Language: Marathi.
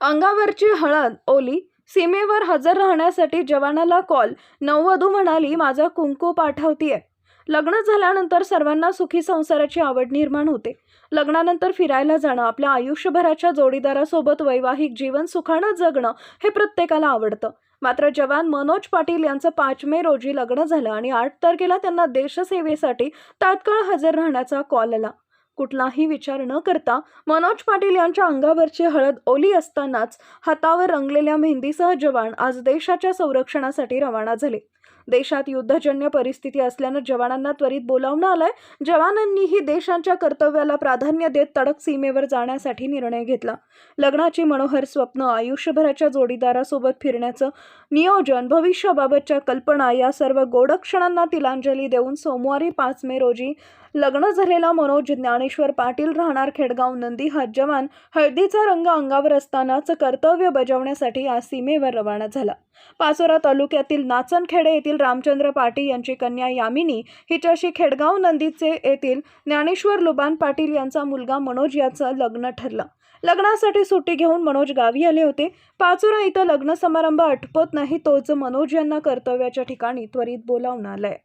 अंगावरची हळद ओली सीमेवर हजर राहण्यासाठी जवानाला कॉल. नववधू म्हणाली माझा कुंकू पाठवतीये. लग्न झाल्यानंतर सर्वांना सुखी संसाराची आवड निर्माण होते. लग्नानंतर फिरायला जाणं आपल्या आयुष्यभराच्या जोडीदारासोबत वैवाहिक जीवन सुखानं जगणं हे प्रत्येकाला आवडतं. मात्र जवान मनोज पाटील यांचं पाच मे रोजी लग्न झालं आणि आठ तारखेला त्यांना देशसेवेसाठी तात्काळ हजर राहण्याचा कॉल आला कुठलाही विचार न करता मनोज पाटील यांच्या अंगावरची हळद ओली असतानाच हातावर रंगलेल्या मेहंदीसह जवान आज देशाच्या संरक्षणासाठी रवाना झाले. देशात युद्धजन्य परिस्थिती असल्यानं जवानांना त्वरित बोलावणं आलंय. जवानांनीही देशांच्या कर्तव्याला प्राधान्य देत तडक सीमेवर जाण्यासाठी निर्णय घेतला. लग्नाची मनोहर स्वप्न आयुष्यभराच्या जोडीदारासोबत फिरण्याचं नियोजन भविष्याबाबतच्या कल्पना या सर्व गोडक्षणांना तिलांजली देऊन सोमवारी पाच मे रोजी लग्न झालेला मनोज ज्ञानेश्वर पाटील राहणार खेडगाव. नंदी हा जवान हळदीचा रंग अंगावर असतानाच कर्तव्य बजावण्यासाठी आज सीमेवर रवाना झाला. पाचोरा तालुक्यातील नाचनखेडे येथील रामचंद्र पाटील यांची कन्या यामिनी हिच्याशी खेडगाव नंदीचे येथील ज्ञानेश्वर लुबान पाटील यांचा मुलगा मनोज याचं लग्न ठरलं. लग्नासाठी सुट्टी घेऊन मनोज गावी आले होते. पाचोरा इथं लग्न समारंभ आटपत नाही तोच मनोज यांना कर्तव्याच्या ठिकाणी त्वरित बोलावून आलाय.